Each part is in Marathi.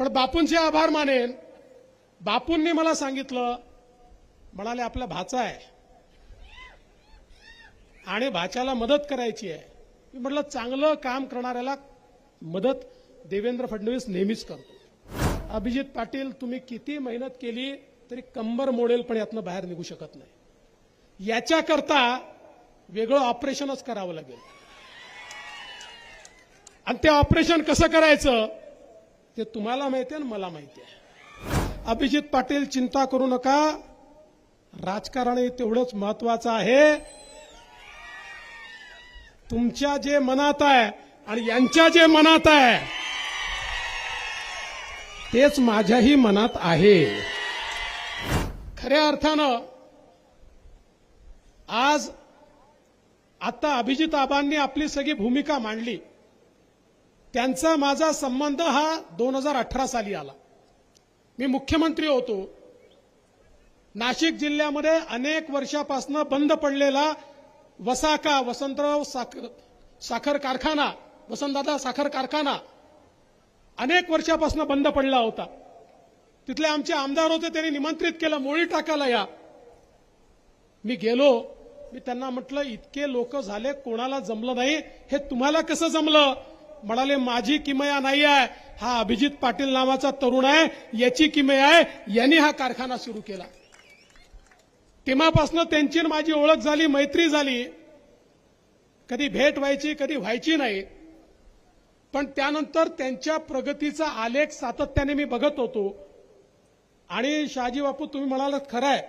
पण बापूंचे आभार मानेन. बापूंनी मला सांगितलं म्हणाले आपला भाचा आहे. आणि भाच्याला मदत करायची आहे. मी म्हटलं चांगलं काम करणाऱ्याला मदत देवेंद्र फडणवीस नेहमीच करतो. अभिजित पाटील तुम्ही किती मेहनत केली तरी कंबर मोडेल पण यातनं बाहेर निघू शकत नाही. याच्याकरता वेगळं ऑपरेशनच करावं लागेल. आणि ते ऑपरेशन कसं करायचं? ते तुम्हाला माहिती आहे आणि मला माहिती आहे. अभिजित पाटील चिंता करू नका. राजकारण हे तेवढंच महत्वाचं आहे. तुमच्या जे मनात आहे आणि यांच्या जे मनात आहे तेच माझ्याही मनात आहे. खऱ्या अर्थानं आज आता अभिजित आबांनी आपली सगळी भूमिका मांडली. त्यांचा माझा संबंध हा दोन हजार अठरा साली आला. मी मुख्यमंत्री होतो. नाशिक जिल्ह्यामध्ये अनेक वर्षापासून बंद पडलेला वसाका वसंतराव साखर साखर कारखाना वसंतदादा साखर कारखाना अनेक वर्षापासून बंद पडला होता. तिथले आमचे आमदार होते त्यांनी निमंत्रित केलं मोळी टाकायला या. मी गेलो. मी त्यांना म्हटलं इतके लोक झाले कोणाला जमलं नाही? हे तुम्हाला कसं जमलं? म्हणाले माझी किमया नाही आहे. हा अभिजित पाटील नावाचा तरुण आहे. याची किमया आहे. यांनी हा कारखाना सुरू केला. तेव्हापासून त्यांची माझी ओळख झाली मैत्री झाली. कधी भेट व्हायची कधी व्हायची नाही. पण त्यानंतर त्यांच्या प्रगतीचा आलेख सातत्याने मी बघत होतो. आणि शहाजी बापू तुम्ही म्हणालात खरं आहे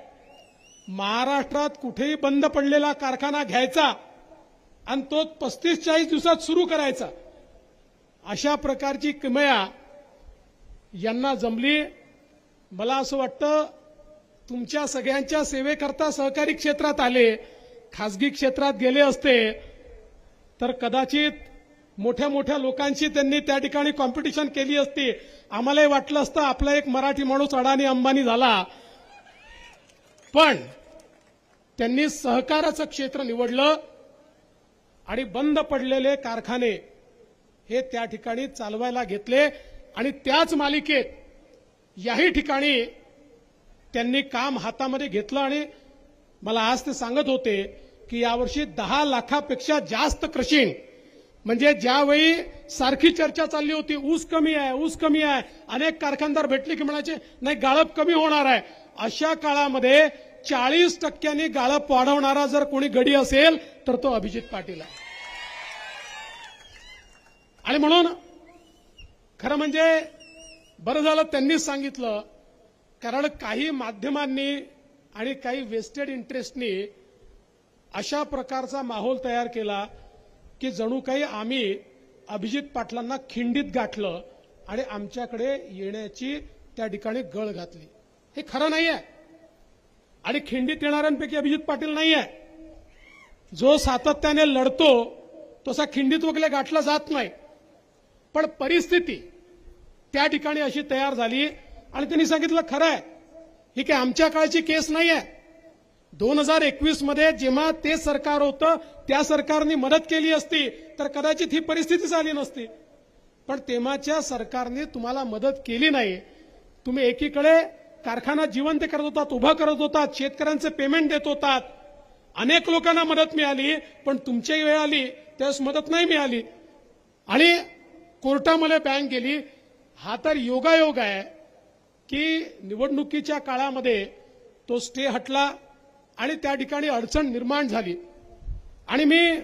महाराष्ट्रात कुठेही बंद पडलेला कारखाना घ्यायचा आणि तो पस्तीस चाळीस दिवसात सुरू करायचा. अशा प्रकारची किमया यांना जमली. मला असं वाटतं तुमच्या सगळ्यांच्या सेवेकरता सहकारी क्षेत्रात आले खासगी क्षेत्रात गेले असते तर कदाचित मोठ्या मोठ्या लोकांशी त्यांनी त्या ठिकाणी कॉम्पिटिशन केली असती. आम्हालाही वाटलं असतं आपला एक मराठी माणूस अडाणी अंबानी झाला. पण त्यांनी सहकाराचं क्षेत्र निवडलं आणि बंद पडलेले कारखाने हे त्या ठिकाणी चालवायला घेतले आणि त्याच मालिकेत याही ठिकाणी त्यांनी काम हातामध्ये घेतलं आणि मला आज ते सांगत होते की यावर्षी दहा लाखापेक्षा जास्त क्रशिंग. म्हणजे ज्यावेळी सारखी चर्चा चालली होती ऊस कमी आहे ऊस कमी आहे अनेक कारखानदार भेटले की म्हणायचे नाही गाळप कमी होणार आहे. अशा काळामध्ये चाळीस टक्क्यांनी गाळप वाढवणारा जर कोणी गडी असेल तर तो अभिजित पाटील आहे. आणि म्हणून खरं म्हणजे बरं झालं त्यांनीच सांगितलं कारण काही माध्यमांनी आणि काही वेस्टेड इंटरेस्टनी अशा प्रकारचा माहोल तयार केला की जणू काही आम्ही अभिजित पाटलांना खिंडीत गाठलं आणि आमच्याकडे येण्याची त्या ठिकाणी गळ घातली. हे खरं नाही आहे आणि खिंडीत येणाऱ्यांपैकी अभिजित पाटील नाही आहे जो सातत्याने लढतो तसा खिंडीत वगैरे गाठला जात नाही. पण परिस्थिती त्या ठिकाणी अशी तयार झाली आणि त्यांनी सांगितलं खरं आहे ही काय आमच्या काळची केस नाही आहे दोन हजार एकवीसमध्ये जेव्हा ते सरकार होतं त्या सरकारने मदत केली असती तर कदाचित ही परिस्थिती झाली नसती. पण तेव्हाच्या सरकारने तुम्हाला मदत केली नाही. तुम्ही एकीकडे कारखाना जिवंत करत होतात उभा करत होतात शेतकऱ्यांचे पेमेंट देत होतात. अनेक लोकांना मदत मिळाली पण तुमची वेळ आली त्यावेळेस मदत नाही मिळाली. आणि कोर्टामध्ये बँक गेली हा तर योगायोग आहे की निवडणुकीच्या काळामध्ये तो स्टे हटला आणि त्या ठिकाणी अडचण निर्माण झाली. आणि मी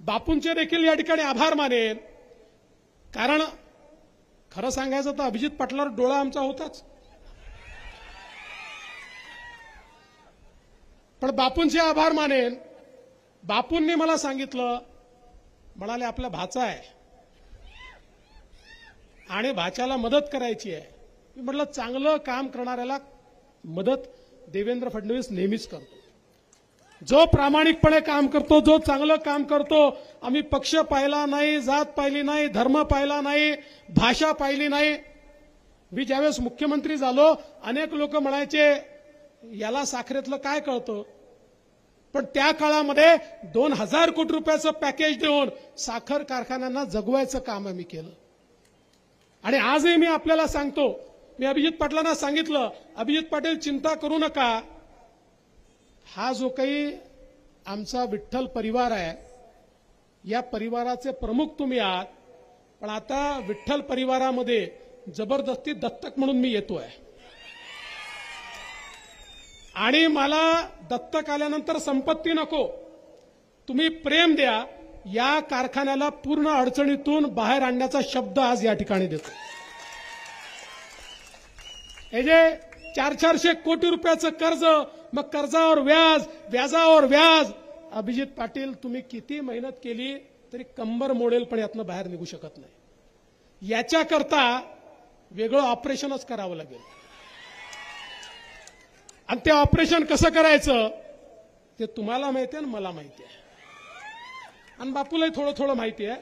बापूंचे देखील या ठिकाणी आभार मानेन. कारण खरं सांगायचं तर अभिजित पाटलावर डोळा आमचा होताच. पण बापूंचे आभार मानेन. बापूंनी मला सांगितलं म्हणाले आपला भाचा आहे. आणि भाच्याला मदत करायची आहे. मी म्हटलं चांगलं काम करणाऱ्याला मदत देवेंद्र फडणवीस नेहमीच करतो. जो प्रामाणिकपणे काम करतो जो चांगलं काम करतो आम्ही पक्ष पाहिला नाही जात पाहिली नाही धर्म पाहिला नाही भाषा पाहिली नाही. मी ज्यावेळेस मुख्यमंत्री झालो अनेक लोक म्हणायचे याला साखरेतलं काय कळतं? पण त्या काळामध्ये दोन हजार कोटी रुपयाचं पॅकेज देऊन साखर कारखान्यांना जगवायचं काम आम्ही केलं. आणि आजही मी आपल्याला सांगतो मी अभिजित पाटलांना सांगितलं अभिजित पाटील चिंता करू नका. हा जो काही आमचा विठ्ठल परिवार आहे या परिवाराचे प्रमुख तुम्ही आहात पण आता विठ्ठल परिवारामध्ये जबरदस्ती दत्तक म्हणून मी येतोय. आणि मला दत्तक आल्यानंतर संपत्ती नको. तुम्ही प्रेम द्या या कारखान्याला पूर्ण अडचणीतून बाहेर आणण्याचा शब्द आज या ठिकाणी देतो. हे जे चार चारशे कोटी रुपयाचं कर्ज मग कर्जावर व्याज व्याजावर व्याज अभिजित पाटील तुम्ही किती मेहनत केली तरी कंबर मोडेल पण यातनं बाहेर निघू शकत नाही. याच्याकरता वेगळं ऑपरेशनच करावं लागेल. आणि ते ऑपरेशन कसं करायचं ते तुम्हाला माहिती आहे आणि मला माहिती आहे. आणि बापूलाही थोडं थोडं माहिती आहे.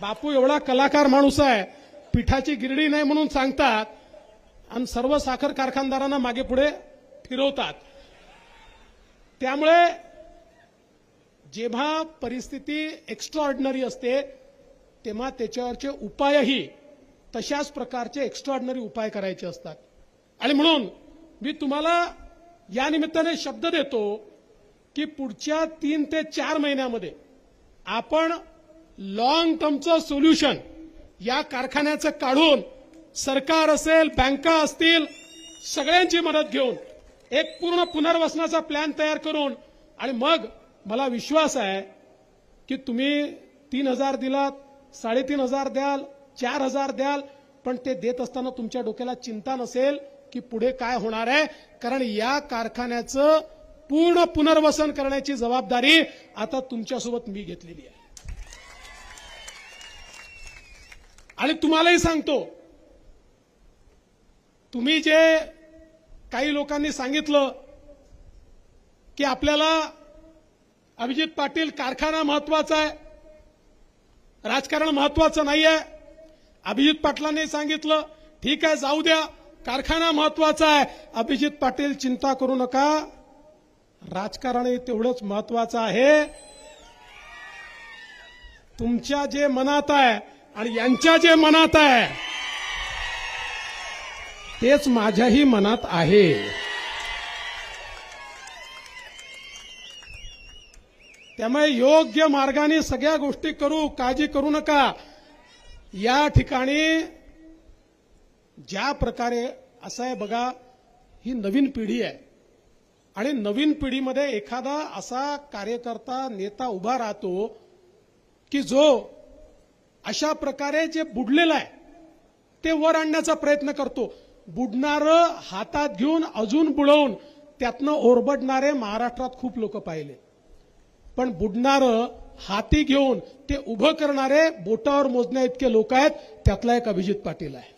बापू एवढा कलाकार माणूस आहे पिठाची गिरडी नाही म्हणून सांगतात आणि सर्व साखर कारखानदारांना मागे पुढे फिरवतात. त्यामुळे जेव्हा परिस्थिती एक्स्ट्रा ऑर्डिनरी असते तेव्हा त्याच्यावरचे उपायही तशाच प्रकारचे एक्स्ट्राऑर्डिनरी उपाय करायचे असतात. आणि म्हणून मी तुम्हाला या निमित्ताने शब्द देतो की पुढच्या तीन ते चार महिन्यामध्ये आपण लॉंग टर्मचं सोल्युशन या कारखान्याचं काढून सरकार असेल बँका असतील सगळ्यांची मदत घेऊन एक पूर्ण पुनर्वसनाचा प्लॅन तयार करून आणि मग मला विश्वास आहे की तुम्ही तीन हजार दिलात साडेतीन हजार द्याल चार हजार द्याल पण ते देत असताना तुमच्या डोक्याला चिंता नसेल की पुढे काय होणार आहे कारण या कारखान्याचं पूर्ण पुनर्वसन करण्याची जबाबदारी आता तुमच्यासोबत मी घेतलेली आहे. आणि तुम्हालाही सांगतो तुम्ही जे काही लोकांनी सांगितलं की आपल्याला अभिजित पाटील कारखाना महत्त्वाचा आहे राजकारण महत्वाचं नाही आहे अभिजित पाटलांनी सांगितलं ठीक आहे जाऊ द्या कारखाना महत्त्वाचा आहे. अभिजित पाटील चिंता करू नका. राजकारणही तेवढंच महत्वाचं आहे. तुमच्या जे मनात आहे आणि यांच्या जे मनात आहे तेच माझ्याही मनात आहे. त्यामुळे योग्य मार्गाने सगळ्या गोष्टी करू काळजी करू नका. या ठिकाणी ज्या प्रकारे असं आहे बघा ही नवीन पिढी आहे. आणि नवीन पिढीमध्ये एखादा असा कार्यकर्ता नेता उभा राहतो की जो अशा प्रकारे जे बुडलेलं आहे ते वर आणण्याचा प्रयत्न करतो. बुडणारं हातात घेऊन अजून बुडवून त्यातनं ओरबडणारे महाराष्ट्रात खूप लोक पाहिले. पण बुडणारं हाती घेऊन ते उभं करणारे बोटावर मोजण्या इतके लोक आहेत त्यातला एक अभिजित पाटील आहे.